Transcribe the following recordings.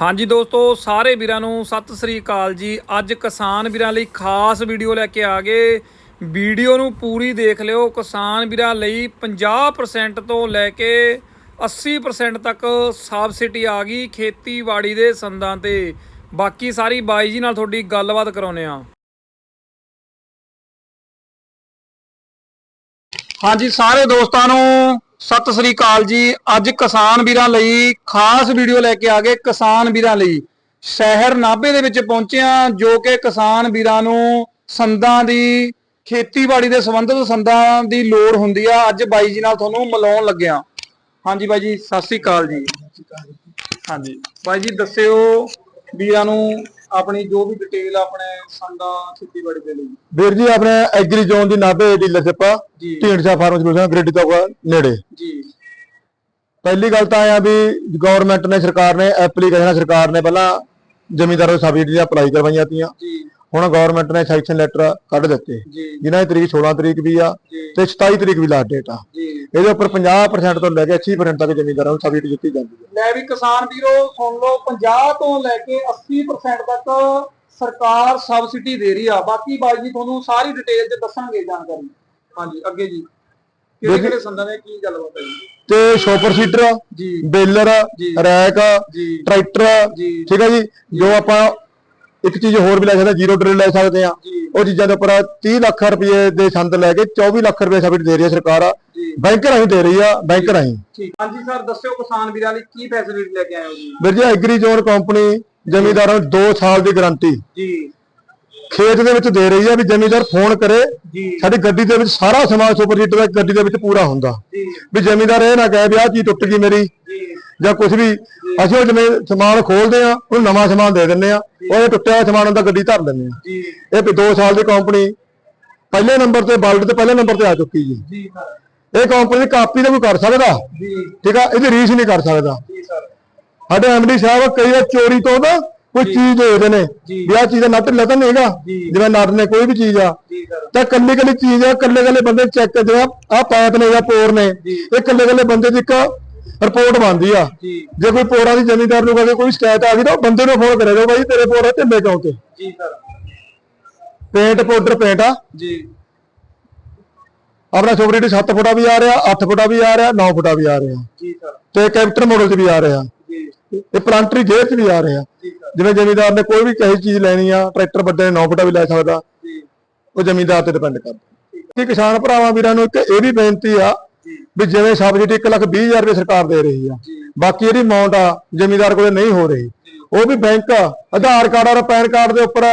ਹਾਂਜੀ ਦੋਸਤੋ, ਸਾਰੇ ਵੀਰਾਂ ਨੂੰ ਸਤਿ ਸ੍ਰੀ ਅਕਾਲ ਜੀ। ਅੱਜ ਕਿਸਾਨ ਵੀਰਾਂ ਲਈ ਖਾਸ ਵੀਡੀਓ ਲੈ ਕੇ ਆ ਗਏ। ਵੀਡੀਓ ਨੂੰ ਪੂਰੀ ਦੇਖ ਲਿਓ। ਕਿਸਾਨ ਵੀਰਾਂ ਲਈ 50% ਤੋਂ ਲੈ ਕੇ 80% ਤੱਕ ਸਬਸਿਡੀ ਆ ਗਈ ਖੇਤੀਬਾੜੀ ਦੇ ਸੰਦਾਂ ਤੇ। ਬਾਕੀ ਸਾਰੀ ਬਾਈ ਜੀ ਨਾਲ ਤੁਹਾਡੀ ਗੱਲਬਾਤ ਕਰਾਉਨੇ ਆ ਹਾਂਜੀ, ਸਾਰੇ ਦੋਸਤਾਂ ਨੂੰ ਸਤਿ ਸ੍ਰੀ ਅਕਾਲ ਜੀ। ਅੱਜ ਕਿਸਾਨ ਵੀਰਾਂ ਲਈ ਖਾਸ ਵੀਡੀਓ ਲੈ ਕੇ ਆ ਗਏ ਕਿਸਾਨ ਵੀਰਾਂ ਲਈ। ਸ਼ਹਿਰ ਨਾਭੇ ਦੇ ਵਿੱਚ ਪਹੁੰਚਿਆ ਜੋ ਕਿ ਕਿਸਾਨ ਵੀਰਾਂ ਨੂੰ ਸੰਦਾਂ ਦੀ, ਖੇਤੀਬਾੜੀ ਦੇ ਸੰਬੰਧਿਤ ਸੰਦਾਂ ਦੀ ਲੋੜ ਹੁੰਦੀ ਆ। ਅੱਜ ਬਾਈ ਜੀ ਨਾਲ ਤੁਹਾਨੂੰ ਮਿਲਾਉਣ ਲੱਗਿਆ ਹਾਂਜੀ ਬਾਈ ਜੀ, ਸਤਿ ਸ੍ਰੀ ਅਕਾਲ ਜੀ। ਹਾਂਜੀ। ਬਾਈ ਜੀ, ਦੱਸਿਓ ਵੀਰਾਂ ਨੂੰ ਆਪਣੀ ਜੋ ਵੀ ਡਿਟੇਲ ਆਪਣੇ ਸੰਦਾਂ ਖੇਤੀਬਾੜੀ ਦੇ ਲਈ। ਵੀਰ ਜੀ ਆਪਣੇ ਐਗਰੀ ਜ਼ੋਨ ਦੀ ਨਾਭੇ ਡੀਲਰਸ਼ਿਪ ਆ ਢੀਂਡਸਾ ਫਾਰਮ ਸੋਲੂਸ਼ਨ ਗ੍ਰਿਡ ਤੋਂ ਨੇੜੇ। ਜੀ। ਪਹਿਲੀ ਗੱਲ ਤਾਂ ਆ ਵੀ ਗਵਰਨਮੈਂਟ ਨੇ ਸਰਕਾਰ ਨੇ ਐਪਲੀਕੇਸ਼ਨ ਸਰਕਾਰ ਨੇ ਪਹਿਲਾਂ ਜ਼ਮੀਂਦਾਰਾਂ ਨੂੰ ਸਬਸਿਡੀ ਦੀਆਂ ਅਪਲਾਈ ਕਰਵਾਈਆਂ ਤੀਆਂ। ਜੀ। ਹੁਣ ਗਵਰਨਮੈਂਟ ਨੇ ਸੈਕਸ਼ਨ ਲੈਟਰ ਕੱਢ ਦਿੱਤੇ। ਜਿਨ੍ਹਾਂ ਦੀ ਤਰੀਕ 16 ਤਰੀਕ ਵੀ ਆ ਤੇ 27 ਤਰੀਕ ਵੀ ਲਾਸਟ ਡੇਟ ਆ। ਇਹਦੇ ਉੱਪਰ 50% ਤੋਂ ਲੈ ਕੇ 80% ਤੱਕ ਜ਼ਮੀਂਦਾਰਾਂ ਨੂੰ ਸਬਸਿਡੀ ਦਿੱਤੀ ਜਾਂਦੀ ਹੈ। ਲੈ ਵੀ ਕਿਸਾਨ ਵੀਰੋ ਸੁਣ ਲਓ 50 ਤੋਂ ਲੈ ਕੇ 80% ਤੱਕ ਸਰਕਾਰ ਸਬਸਿਡੀ ਦੇ ਰਹੀ ਆ। ਬਾਕੀ ਬਾਈ ਜੀ ਤੁਹਾਨੂੰ ਸਾਰੀ ਡਿਟੇਲ ਚ ਦੱਸਣਗੇ ਜਾਣਕਾਰੀ। ਹਾਂਜੀ ਅੱਗੇ ਜੀ। ਕਿਹੜੇ ਕਿਹੜੇ ਸੰਦਾਂ ਦੇ ਕੀ ਗੱਲਬਾਤ ਹੈ ਤੇ ਸ਼ੋਪਰ ਸੀਟਰ ਜੀ। ਬੇਲਰ। ਰੈਕ ਜੀ। ਟਰੈਕਟਰ ਠੀਕ ਹੈ ਜੀ। ਜੋ ਆਪਾਂ ਇੱਕ ਚੀਜ਼ ਹੋਰ ਵੀ ਲੈ ਸਕਦੇ ਜ਼ੀਰੋ ਡਰਿਲ ਲੈ ਸਕਦੇ ਆ। ਉਹ ਚੀਜ਼ਾਂ ਦੇ ਉੱਪਰ 30 ਲੱਖ ਰੁਪਏ ਦੇ ਸੰਦ ਲੈ ਕੇ 24 ਲੱਖ ਰੁਪਏ ਸਬਸਿਡੀ ਦੇ ਰਹੀ ਹੈ ਸਰਕਾਰ। ਬੈਂਕ ਰਾਹੀਂ ਦੇ ਰਹੀ ਆ ਬੈਂਕ ਰਾਹੀਂ। ਹਾਂਜੀ ਸਰ ਦੱਸਿਓ ਕਿਸਾਨ ਵੀਰਾਂ ਲਈ ਕੀ ਫੈਸਿਲਿਟੀ ਲੈ ਕੇ ਆਏ ਹੋ ਜੀ? ਵੀਰ ਜੀ ਐਗਰੀ ਜ਼ੋਨ ਕੰਪਨੀ ਜ਼ਮੀਂਦਾਰਾਂ ਨੂੰ 2 ਸਾਲ ਦੀ ਗਾਰੰਟੀ ਜੀ। ਖੇਤ ਦੇ ਵਿੱਚ ਦੇ ਰਹੀ ਆ ਵੀ ਜ਼ਮੀਂਦਾਰ ਫੋਨ ਕਰੇ ਸਾਡੀ ਗੱਡੀ ਦੇ ਵਿੱਚ ਸਾਰਾ ਸਮਾਨ ਸੁਪਰ ਹੀਟਰ ਦਾ ਗੱਡੀ ਦੇ ਵਿੱਚ ਪੂਰਾ ਹੁੰਦਾ। ਜੀ। ਵੀ ਜ਼ਮੀਂਦਾਰ ਇਹ ਨਾ ਕਹੇ ਵੀ ਆਹ ਚੀਜ਼ ਟੁੱਟ ਗਈ ਮੇਰੀ ਜੀ ਕੁਝ ਵੀ ਅਸੀਂ ਉਹ ਜਿਵੇਂ ਸਮਾਨ ਖੋਲਦੇ ਆ ਉਹਨੂੰ ਨਵਾਂ ਸਮਾਨ ਦੇ ਦਿੰਦੇ ਆ ਉਹ ਟੁੱਟਿਆ ਹੋਇਆ ਸਮਾਨ ਹੁੰਦਾ ਗੱਡੀ ਧਰ ਦਿੰਦੇ ਆ ਇਹ ਵੀ 2 ਸਾਲ ਦੀ ਕੰਪਨੀ ਪਹਿਲੇ ਨੰਬਰ ਤੇ ਵਰਲਡ ਤੇ ਪਹਿਲੇ ਨੰਬਰ ਤੇ ਆ ਚੁੱਕੀ ਜੀ। ਇਹ ਕੰਪਨੀ ਦੀ ਕਾਪੀ ਤਾਂ ਕੋਈ ਕਰ ਸਕਦਾ? ਜੀ। ਠੀਕ ਆ ਇਹਦੀ ਰੀਸ ਨਹੀਂ ਕਰ ਸਕਦਾ। ਜੀ ਸਰ ਸਾਡੇ ਐਮਡੀ ਸਾਹਿਬ ਕਈ ਵਾਰ ਚੋਰੀ ਤੋਂ ਨਾ ਕੋਈ ਚੀਜ਼ ਦੇਖਦੇ ਨੇ। ਵੀ ਆਹ ਚੀਜ਼ ਦਾ ਨਟ ਲੱਗਾ ਨਹੀਂ ਹੈਗਾ। ਜਿਵੇਂ ਨਟ ਨੇ ਕੋਈ ਵੀ ਚੀਜ਼ ਆ। ਤਾਂ ਕੱਲੀ ਕੱਲੀ ਚੀਜ਼ ਆ ਕੱਲੇ ਕੱਲੇ ਬੰਦੇ ਚੈੱਕ ਜਿਹੜਾ ਆਹ ਪਾਈਪ ਨੇ ਜਾਂ ਪੋਰ ਨੇ। ਇਹ ਕੱਲੇ ਕੱਲੇ ਬੰਦੇ ਦੀ ਇੱਕ ਰਿਪੋਰਟ ਬਣਦੀ ਆ। ਜੀ। ਕੋਈ ਪੋਰਾਂ ਦੀ ਜ਼ਮੀਨਦਾਰ ਨੂੰ ਕਹੇ ਕੋਈ ਸ਼ਿਕਾਇਤ ਆ ਗਈ ਤਾਂ ਉਹ ਬੰਦੇ ਨੂੰ ਫੋਨ ਕਰੇ ਬਾਈ ਤੇਰੇ ਪੋਰ ਢਿੱਲੇ ਕਿਉਂ ਤੇ? ਜੀ ਸਰ। ਪੇਂਟ ਪਾਊਡਰ ਪੇਂਟ ਆ। ਜੀ। ਆਪਣਾ ਸੋਵਰਿਟੀ 7 ਫੁੱਟਾ ਵੀ ਆ ਰਿਹਾ 8 ਫੁੱਟਾ ਵੀ ਆ ਰਿਹਾ 9 ਫੁੱਟਾ ਵੀ ਆ ਰਿਹਾ। ਜੀ ਸਰ। ਤੇ ਕੈਪਟਨ ਮਾਡਲ 'ਚ ਵੀ ਆ ਰਿਹਾ। ਜੀ। ਇਹ ਪਲਾਂਟਰੀ ਗੇਅਰ 'ਚ ਵੀ ਆ ਰਿਹਾ। ਜਿਵੇਂ ਜ਼ਮੀਂਦਾਰ ਨੇ ਕੋਈ ਵੀ ਕਹੀ ਚੀਜ਼ ਲੈਣੀ ਆ ਟਰੈਕਟਰ ਵੱਡੇ 9 ਫੁੱਟਾ ਵੀ ਲੈ ਸਕਦਾ। ਜੀ। ਉਹ ਜ਼ਮੀਂਦਾਰ ਤੇ ਡਿਪੈਂਡ ਕਰਦਾ। ਕਿ ਕਿਸਾਨ ਭਰਾਵਾਂ ਵੀਰਾਂ ਨੂੰ ਇੱਕ ਇਹ ਵੀ ਬੇਨਤੀ ਆ ਵੀ ਜਿਵੇਂ ਸਬਸਿਡੀ 1 ਲੱਖ 20 ਹਜ਼ਾਰ ਰੁਪਏ ਸਰਕਾਰ ਦੇ ਰਹੀ ਆ। ਬਾਕੀ ਇਹਦੀ ਅਮਾਉਂਟ ਆ ਜ਼ਮੀਂਦਾਰ ਕੋਲੇ ਨਹੀਂ ਹੋ ਰਹੀ। ਉਹ ਵੀ ਬੈਂਕ ਆਧਾਰ ਕਾਰਡ ਔਰ ਪੈਨ ਕਾਰਡ ਦੇ ਉੱਪਰ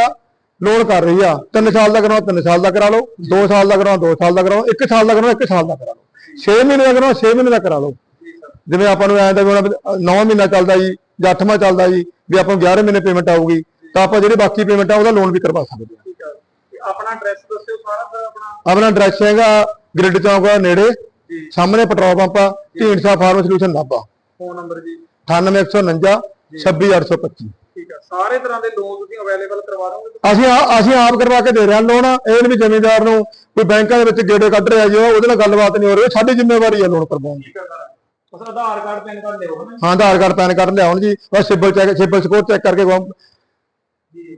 ਲੋਨ ਕਰ ਰਹੀ ਆ। 3 ਸਾਲ ਦਾ ਕਰਾਓ 3 ਸਾਲ ਦਾ ਕਰਾ ਲਓ। 2 ਸਾਲ ਦਾ ਕਰਾਓ 2 ਸਾਲ ਦਾ ਕਰਾਓ। 1 ਸਾਲ ਦਾ ਕਰਾਓ 1 ਸਾਲ ਦਾ ਕਰਾ ਲਓ। 6 ਮਹੀਨੇ ਦਾ ਕਰਾਓ 6 ਮਹੀਨੇ ਦਾ ਕਰਾ ਲਓ। ਜਿਵੇਂ ਆਪਾਂ ਨੂੰ ਐਂ ਦਾ ਵੀ 9 ਮਹੀਨਾ ਚੱਲਦਾ ਜੀ ਜਾਂ 8ਵਾਂ ਚੱਲਦਾ ਜੀ ਵੀ ਆਪਾਂ ਨੂੰ 11 ਮਹੀਨੇ ਪੇਮੈਂਟ ਆਊਗੀ ਤਾਂ ਆਪਾਂ ਜਿਹੜੀ ਬਾਕੀ ਪੇਮੈਂਟ ਆ ਉਹਦਾ ਲੋਨ ਵੀ ਕਰਵਾ ਸਕਦੇ ਤੇ ਆਪਣਾ ਐਡਰੈਸ ਦੱਸਿਓ ਸਾਰਾ ਆਪਣਾ। ਆਪਣਾ ਐਡਰੈਸ ਹੈਗਾ ਗ੍ਰਿਡ ਚੌਂਕ ਨੇੜੇ। ਜੀ ਸਾਹਮਣੇ ਪੈਟਰੋਲ ਪੰਪ ਆ Dhindsa farm solution Nabha phone number ਜੀ। 98149 26825 ਠੀਕ ਹੈ ਸਾਰੇ ਤਰ੍ਹਾਂ ਦੇ ਲੋਨ ਤੁਸੀਂ ਅਵੇਲੇਬਲ ਕਰਵਾ ਦੋਗੇ ਅਸੀਂ ਆ- ਅਸੀਂ ਆਪ ਕਰਵਾ ਕੇ ਦੇ ਰਹੇ ਹਾਂ ਲੋਨ ਇਹ ਵੀ ਜ਼ਮੀਂਦਾਰ ਨੂੰ ਕੋਈ ਬੈਂਕਾਂ ਦੇ ਵਿੱਚ ਗੇੜੇ ਕੱਢ ਰਿਹਾ ਜੀ ਉਹਦੇ ਨਾਲ ਗੱਲਬਾਤ ਨਹੀਂ ਹੋ ਰਹੀ ਸਾਡੀ ਜ਼ਿੰਮੇਵਾਰੀ ਹੈ ਲੋਨ ਕਰਵਾਉਣ ਦੀ। ਉਸ ਆਧਾਰ ਕਾਰਡ ਪੈਨ ਕਾਰਡ ਲਿਓ ਹਨਾ ਹਾਂ ਆਧਾਰ ਕਾਰਡ ਪੈਨ ਕਾਰਡ ਲਿਆਉਣ ਜੀ ਬਸ CIBIL check CIBIL score check ਕਰਕੇ ਜੀ।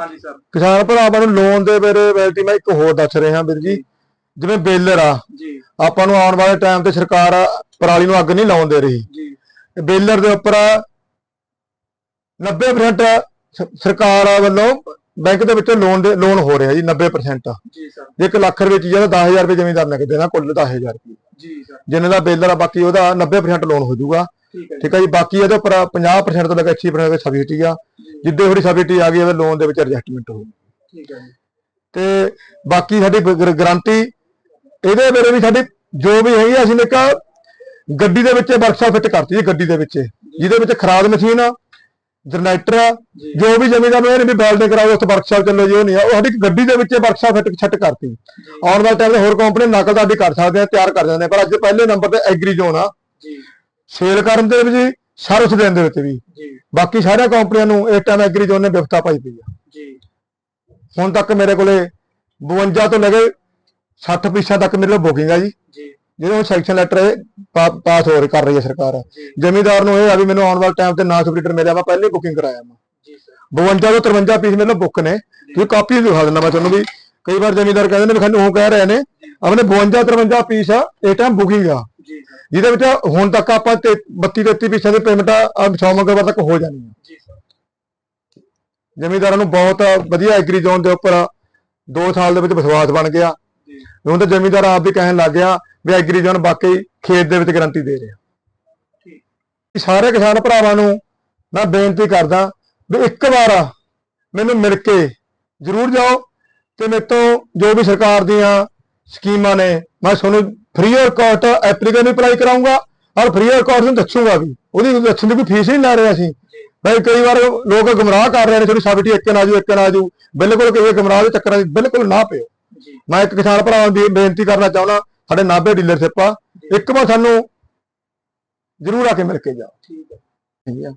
ਹਾਂਜੀ ਸਰ। ਕਿਸਾਨ ਭਰਾਵਾਂ ਨੂੰ ਲੋਨ ਦੇ ਵੇਰੇ ਵੈਲਿਟੀ ਮੈਂ ਇੱਕ ਹੋਰ ਦੱਸ ਰਿਹਾ ਵੀਰ ਜੀ। ਜਿਵੇਂ ਬੇਲਰ ਆ ਜੀ। ਆਪਾਂ ਨੂੰ ਆਉਣ ਵਾਲੇ ਟਾਈਮ ਤੇ ਸਰਕਾਰ ਪਰਾਲੀ ਨੂੰ ਅੱਗ ਨਹੀਂ ਲਾਉਣ ਦੇ ਰਹੀ। ਜੀ। ਬੇਲਰ ਦੇ ਉੱਪਰ 90% ਸ- ਸਰਕਾਰ ਵੱਲੋਂ ਬੈਂਕ ਦੇ ਵਿੱਚੋਂ ਲੋਨ ਦੇ ਲੋਨ ਹੋ ਰਿਹਾ ਜੀ 90% ਜੀ ਸਰ। ਜੇ 1 ਲੱਖ ਰੁਪਏ ਚੀਜ਼ਾਂ ਦਾ 10000 ਰੁਪਏ ਜ਼ਮੀਨਦਾਰ ਨੇ ਦੇਣਾ ਕੁੱਲ 10000 ਰੁਪਏ। ਜੀ ਸਰ। ਜਿੰਨੇ ਦਾ ਬੇਲਰ ਆ ਬਾਕੀ ਉਹਦਾ 90% ਲੋਨ ਹੋ ਜਾਊਗਾ। ਠੀਕ ਹੈ ਜੀ। ਬਾਕੀ ਇਹਦੇ ਉੱਪਰ 50% ਤੋਂ ਲੈ ਕੇ 80% ਤੱਕ ਸਬਸਿਡੀ ਆ। ਜਿੱਦੇ ਥੋੜੀ ਸਬਸਿਡੀ ਆ ਗਈ ਉਹਦੇ ਲੋਨ ਦੇ ਵਿੱਚ ਐਡਜਸਟਮੈਂਟ ਹੋਊਗੀ ਠੀਕ ਹੈ ਜੀ। ਤੇ ਬਾਕੀ ਸਾਡੀ ਗਾਰੰਟੀ ਇਹਦੇ ਵੇਲੇ ਵੀ ਸਾਡੀ ਜੋ ਵੀ ਹੈਗੀ ਅਸੀਂ ਇੱਕ ਗੱਡੀ ਦੇ ਵਿੱਚ ਵਰਕਸ਼ਾਪ ਫਿੱਟ ਕਰਤੀ ਜੀ ਗੱਡੀ ਦੇ ਵਿੱਚ। ਜਿਹਦੇ ਵਿੱਚ ਖਰਾਦ ਮਸ਼ੀਨ ਆ ਜਨਰੇਟਰ ਆ ਜੀ। ਵੀ ਜ਼ਮੀਨਦਾਰ ਨੂੰ ਇਹ ਵੀ ਵੈਲਡਿੰਗ ਕਰਾਓ ਉੱਥੇ ਵਰਕਸ਼ਾਪ ਚੱਲੋ ਜੀ ਉਹ ਨਹੀਂ ਆ। ਉਹ ਸਾਡੀ ਗੱਡੀ ਦੇ ਵਿੱਚ ਵਰਕਸ਼ਾਪ ਫਿੱਟ ਛੱਟ ਕਰਤੀ। ਆਉਣ ਵਾਲੇ ਟਾਈਮ ਤੇ ਹੋਰ ਕੰਪਨੀ ਨਕਲ ਤਾਂ ਸਾਡੀ ਕਰ ਸਕਦੇ ਆ ਤਿਆਰ ਕਰ ਜਾਂਦੇ ਪਰ ਅੱਜ ਪਹਿਲੇ ਨੰਬਰ ਤੇ ਐਗਰੀ ਜ਼ੋਨ ਆ। ਜੀ। ਸੇਲ ਕਰਨ ਦੇ ਵਿੱਚ ਵੀ ਸਰਵਿਸ ਦੇਣ ਦੇ ਵਿੱਚ ਵੀ। ਜੀ। ਬਾਕੀ ਸਾਰੀਆਂ ਕੰਪਨੀਆਂ ਨੂੰ ਇਸ ਟਾਈਮ ਐਗਰੀ ਜ਼ੋਨ ਨੇ ਵਿਫਤਾ ਪਾਈ ਪਈ ਆ। ਜੀ। ਹੁਣ ਤੱਕ ਮੇਰੇ ਕੋਲੇ 52 ਤੋਂ ਲੈ ਕੇ 60 ਫੀਸਾਂ ਤੱਕ ਮੇਰੇ ਕੋਲ ਬੁਕਿੰਗ ਆ ਜੀ। ਜੀ। ਜਿਹੜੇ ਹੁਣ ਸੈਕਸ਼ਨ ਲੈਟਰ ਪਾਸ ਹੋ ਰਹੀ ਕਰ ਰਹੀ ਹੈ ਸਰਕਾਰ। ਜ਼ਮੀਂਦਾਰ ਨੂੰ ਇਹ ਆ ਵੀ ਮੈਨੂੰ ਆਉਣ ਵਾਲੇ ਟਾਈਮ ਤੇ ਨਾ ਸਬਸਿਡੀਟਰ ਮਿਲਿਆ ਮੈਂ ਪਹਿਲੇ ਬੁਕਿੰਗ ਕਰਾਇਆ ਮੈਂ ਜੀ ਸਰ 52 ਤੋਂ 53 ਪੀਸ ਮੇਰੇ ਕੋਲ ਬੁੱਕ ਨੇ। ਤੁਸੀਂ ਕਾਪੀ ਦਿਖਾ ਦਿੰਦਾ ਮੈਂ ਤੁਹਾਨੂੰ ਵੀ। ਕਈ ਵਾਰ ਜ਼ਮੀਂਦਾਰ ਕਹਿੰਦੇ ਨੇ ਵੀ ਸਾਨੂੰ ਉਹ ਕਹਿ ਰਹੇ ਨੇ ਆਪਣੇ 52 53 ਪੀਸ ਆ ਇਹ ਟਾਈਮ ਬੁਕਿੰਗ ਆ। ਜਿਹਦੇ ਵਿੱਚ ਹੁਣ ਤੱਕ ਆਪਾਂ ਤੇ 32 33 ਪੀਸਾਂ ਦੀ ਪੇਮੈਂਟ ਆ ਸੌ ਮੰਗਲਵਾਰ ਤੱਕ ਹੋ ਜਾਣੀ ਹੈ ਜੀ ਸਰ। ਜ਼ਮੀਂਦਾਰਾਂ ਨੂੰ ਬਹੁਤ ਵਧੀਆ ਐਗਰੀ ਜ਼ੋਨ ਦੇ ਉੱਪਰ 2 ਸਾਲ ਦੇ ਵਿੱਚ ਵਿਸ਼ਵਾਸ ਬਣ ਗਿਆ। ਹੁਣ ਤਾਂ ਜ਼ਮੀਂਦਾਰ ਆਪ ਵੀ ਕਹਿਣ ਲੱਗ ਗਿਆ ਵੀ ਐਗਰੀ ਜ਼ੋਨ ਵਾਕਈ ਖੇਤ ਦੇ ਵਿੱਚ ਗਾਰੰਟੀ ਦੇ ਰਿਹਾ। ਠੀਕ। ਸਾਰੇ ਕਿਸਾਨ ਭਰਾਵਾਂ ਨੂੰ ਮੈਂ ਬੇਨਤੀ ਕਰਦਾ ਵੀ ਇੱਕ ਵਾਰ ਮੈਨੂੰ ਮਿਲ ਕੇ ਜ਼ਰੂਰ ਜਾਓ ਤੇ ਮੇਰੇ ਤੋਂ ਜੋ ਵੀ ਸਰਕਾਰ ਦੀਆਂ ਸਕੀਮਾਂ ਨੇ ਮੈਂ ਤੁਹਾਨੂੰ ਫ੍ਰੀ ਆਫ ਕਾਸਟ ਐਪਲੀਕੇਸ਼ਨ ਵੀ ਅਪਲਾਈ ਕਰਾਉਂਗਾ ਔਰ ਫ੍ਰੀ ਆਫ ਕਾਸਟ ਨੂੰ ਦੱਸੂਗਾ ਵੀ। ਉਹਦੀ ਦੱਸਣ ਦੀ ਕੋਈ ਫੀਸ ਨਹੀਂ ਲੈ ਰਿਹਾ ਅਸੀਂ। ਬਈ ਕਈ ਵਾਰ ਲੋਕ ਗੁੰਮਰਾਹ ਕਰ ਰਹੇ ਨੇ ਤੁਹਾਡੀ ਸਾਬਿਟੀ ਇੱਕ ਨਾ ਜੂ ਇੱਕ ਨਾ ਜੂ ਬਿਲਕੁਲ ਕਿਸੇ ਗੁੰਮਰਾਹ ਦੇ ਚੱਕਰਾਂ 'ਚ ਬਿਲਕੁਲ ਨਾ ਪਿਓ। ਮੈਂ ਇੱਕ ਕਿਸਾਨ ਭਰਾਵਾਂ ਦੀ ਬੇਨਤੀ ਕਰਨਾ ਚਾਹੁੰਦਾ ਸਾਡੇ ਨਾਭੇ ਡੀਲਰਸ਼ਿਪ ਆ। ਇੱਕ ਵਾਰ ਸਾਨੂੰ ਜ਼ਰੂਰ ਆ ਕੇ ਮਿਲ ਕੇ ਜਾਓ। ਠੀਕ ਹੈ।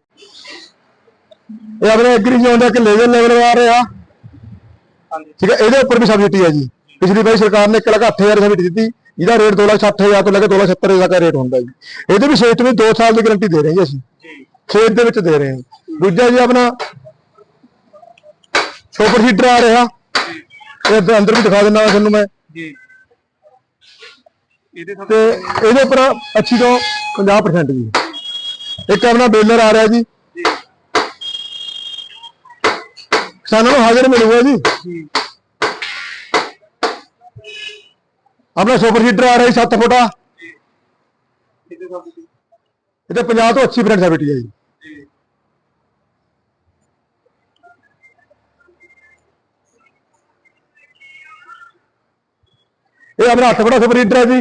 ਇਹ ਆਪਣੇ ਐਗਰੀ ਜ਼ੋਨ ਦਾ ਇੱਕ ਲੇਜ਼ਰ ਲੈਵਲ ਆ ਰਿਹਾ। ਹਾਂਜੀ। ਠੀਕ ਹੈ ਇਹਦੇ ਉੱਪਰ ਵੀ ਸਬਸਿਡੀ ਹੈ ਜੀ। ਪਿਛਲੀ ਵਾਰੀ ਸਰਕਾਰ ਨੇ 1 ਲੱਖ 8000 ਸਬਸਿਡੀ ਦਿੱਤੀ। ਇਹਦਾ ਰੇਟ 260000 ਤੋਂ ਲੈ ਕੇ 270000 ਤੱਕ ਰੇਟ ਹੁੰਦਾ ਜੀ। ਇਹਦੇ ਵੀ ਸਿਸਟਮ ਵਿੱਚ 2 ਸਾਲ ਦੀ ਗਾਰੰਟੀ ਦੇ ਰਹੇ ਹਾਂ ਜੀ ਅਸੀਂ। ਖੇਤ ਦੇ ਵਿੱਚ ਦੇ ਰਹੇ ਹਾਂ। ਦੂਜਾ ਜੀ ਆਪਣਾ ਸੁਪਰ ਹੀਟਰ ਆ ਰਿਹਾ। ਇਹ ਅੰਦਰ- ਅੰਦਰ ਵੀ ਦਿਖਾ ਦਿੰਦਾ ਤੁਹਾਨੂੰ ਮੈਂ। ਜੀ। ਇਹਦੇ ਤੇ ਇਹਦੇ ਉੱਪਰ 80 ਤੋਂ 50% ਜੀ। ਇੱਕ ਆਪਣਾ ਬੇਲਰ ਆ ਰਿਹਾ ਜੀ। ਜੀ। ਸਾਨੂੰ ਹਾਜ਼ਰ ਮਿਲੂਗਾ ਜੀ। ਆਪਣਾ ਸੁਪਰ ਹੀਟਰ ਆ ਰਿਹਾ ਜੀ 7 ਫੁੱਟਾ ਇਹਦੇ ਸਭ ਜੀ ਇਹਦੇ 50 ਤੋਂ 80% ਸਬਸਿਡੀ ਹੈ ਜੀ। ਜੀ। ਇਹ ਆਪਣਾ 8 ਫੁੱਟਾ ਸੁਪਰ ਹੀਟਰ ਹੈ ਜੀ।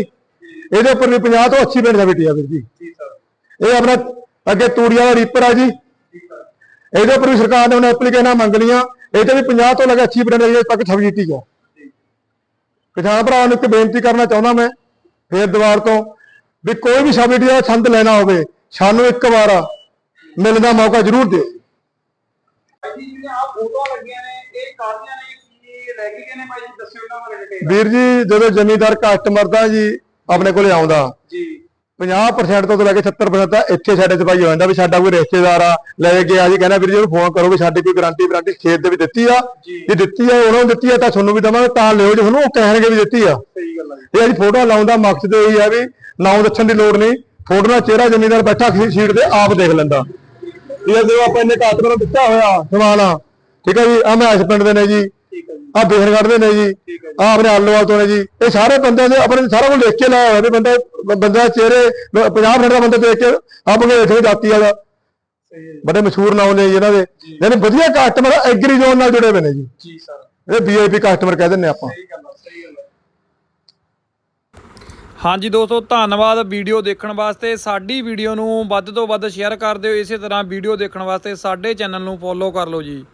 ਇਹਦੇ ਉੱਪਰ ਵੀ 50 ਤੋਂ 80% ਸਬਸਿਡੀ ਆ ਵੀਰ ਜੀ। ਜੀ ਸਰ। ਇਹ ਆਪਣਾ ਅੱਗੇ ਤੂੜੀਆਂ ਦਾ ਰੀਪਰ ਆ ਜੀ। ਇਹਦੇ ਉੱਪਰ ਵੀ ਸਰਕਾਰ ਨੇ ਹੁਣ ਐਪਲੀਕੇਸ਼ਨਾਂ ਮੰਗ ਲਈਆਂ। ਇਹਦੇ ਵੀ 50 ਤੋਂ ਲੈ ਕੇ 80% ਅਜੇ ਤੱਕ ਸਬਸਿਡੀ ਹੈ ਕਿਸਾਨ ਭਰਾਵਾਂ ਨੂੰ ਇੱਕ ਬੇਨਤੀ ਕਰਨਾ ਚਾਹੁੰਦਾ ਮੈਂ ਫੇਰ ਦੁਬਾਰ ਤੋਂ ਵੀ ਕੋਈ ਵੀ ਸਬਸਿਡੀ ਦਾ ਸੰਦ ਲੈਣਾ ਹੋਵੇ ਸਾਨੂੰ ਇੱਕ ਵਾਰ ਮਿਲਣ ਦਾ ਮੌਕਾ ਜ਼ਰੂਰ ਦਿਓ। ਭਾਈ ਜੀ ਜਿਹੜੀਆਂ ਆ ਫੋਟੋਆਂ ਲੱਗੀਆਂ ਨੇ ਇਹ ਕਾਹਦੀਆਂ ਨੇ? ਕੀ ਲੈ ਕੇ ਗਏ ਨੇ ਭਾਈ ਜੀ? ਦੱਸਿਓ ਇਹਨਾਂ ਬਾਰੇ ਡਿਟੇਲ ਵੀਰ ਜੀ ਜਦੋਂ ਜ਼ਮੀਂਦਾਰ ਕਸਟਮਰ ਦਾ ਜੀ ਆਪਣੇ ਕੋਲੇ ਆਉਂਦਾ। ਜੀ। 50% ਤੋਂ ਲੈ ਕੇ 70% ਤਾਂ ਇੱਥੇ ਸਾਡੇ ਭਾਈ ਹੋ ਜਾਂਦਾ ਵੀ ਸਾਡਾ ਕੋਈ ਰਿਸ਼ਤੇਦਾਰ ਆ ਲੈ ਕੇ ਆ ਜੀ ਕਹਿੰਦਾ ਵੀਰ ਜੀ ਉਹਨੂੰ ਫੋਨ ਕਰੋ ਵੀ ਸਾਡੀ ਕੋਈ ਗਾਰੰਟੀ ਵਾਰੰਟੀ ਖੇਤ ਦੇ ਵੀ ਦਿੱਤੀ ਆ। ਜੀ। ਦਿੱਤੀ ਆ ਉਹਨਾਂ ਨੂੰ ਦਿੱਤੀ ਆ ਤਾਂ ਤੁਹਾਨੂੰ ਵੀ ਦਵਾਂਗੇ ਤਾਂ ਲਿਓ ਜੇ ਤੁਹਾਨੂੰ ਉਹ ਕਹਿਣਗੇ ਵੀ ਦਿੱਤੀ ਆ। ਸਹੀ ਗੱਲ ਹੈ ਜੀ। ਇਹ ਜੀ ਫੋਟੋ ਲਾਉਣ ਦਾ ਮਕਸਦ ਇਹ ਆ ਵੀ ਨਾਮ ਦੱਸਣ ਦੀ ਲੋੜ ਨਹੀਂ। ਫੋਟੋ ਨਾਲ ਚਿਹਰਾ ਜ਼ਮੀਨਦਾਰ ਬੈਠਾ ਸ਼ੀਟ ਤੇ ਆਪ ਦੇਖ ਲੈਂਦਾ। ਇਹ ਆ ਜਦੋਂ ਆਪਾਂ ਇੰਨੇ ਕਾਤਮਾਂ ਨੂੰ ਦਿੱਤਾ ਹੋਇਆ ਸਮਾਨ ਆ। ਠੀਕ ਹੈ ਜੀ ਆ ਮੈਂ ਇਸ ਪਿੰਡ ਦੇ ਨੇ ਹੈ ਜੀ। ਆ ਬੇਹਰਗੜ੍ਹ ਦੇ ਨੇ ਜੀ। ਆ ਆਪਣੇ ਆਲੋਵਾਲ ਤੋਂ ਨੇ ਜੀ। ਇਹ ਸਾਰੇ ਬੰਦਿਆਂ ਦੇ ਆਪਣੇ ਸਾਰਾ ਕੁਝ ਲਿਖ ਕੇ ਲਾਇਆ ਹੋਇਆ ਵੀ ਬੰਦਾ ਬੰਦਾ ਚਿਹਰੇ 50% ਦਾ ਬੰਦਾ ਦੇਖ ਕੇ ਆਪ ਨੂੰ ਦੇਖੇ ਜਾਤੀ ਵਾਲਾ। ਬੜੇ ਮਸ਼ਹੂਰ ਨਾਮ ਨੇ ਇਹਨਾਂ ਦੇ। ਯਾਨੀ ਵਧੀਆ ਕਸਟਮਰ ਐਗਰੀ ਜ਼ੋਨ ਨਾਲ ਜੁੜੇ ਹੋਏ ਨੇ ਜੀ। ਜੀ ਸਰ ਇਹ ਵੀਆਈਪੀ ਕਸਟਮਰ ਕਹਿ ਦਿੰਦੇ ਆਪਾਂ। ਸਹੀ ਗੱਲ ਹੈ ਸਹੀ ਗੱਲ ਹਾਂਜੀ ਦੋਸਤੋ ਧੰਨਵਾਦ ਵੀਡੀਓ ਦੇਖਣ ਵਾਸਤੇ। ਸਾਡੀ ਵੀਡੀਓ ਨੂੰ ਵੱਧ ਤੋਂ ਵੱਧ ਸ਼ੇਅਰ ਕਰ ਦਿਓ। ਇਸੇ ਤਰ੍ਹਾਂ ਵੀਡੀਓ ਦੇਖਣ ਵਾਸਤੇ ਸਾਡੇ ਚੈਨਲ ਨੂੰ ਫੋਲੋ ਕਰ ਲਓ ਜੀ।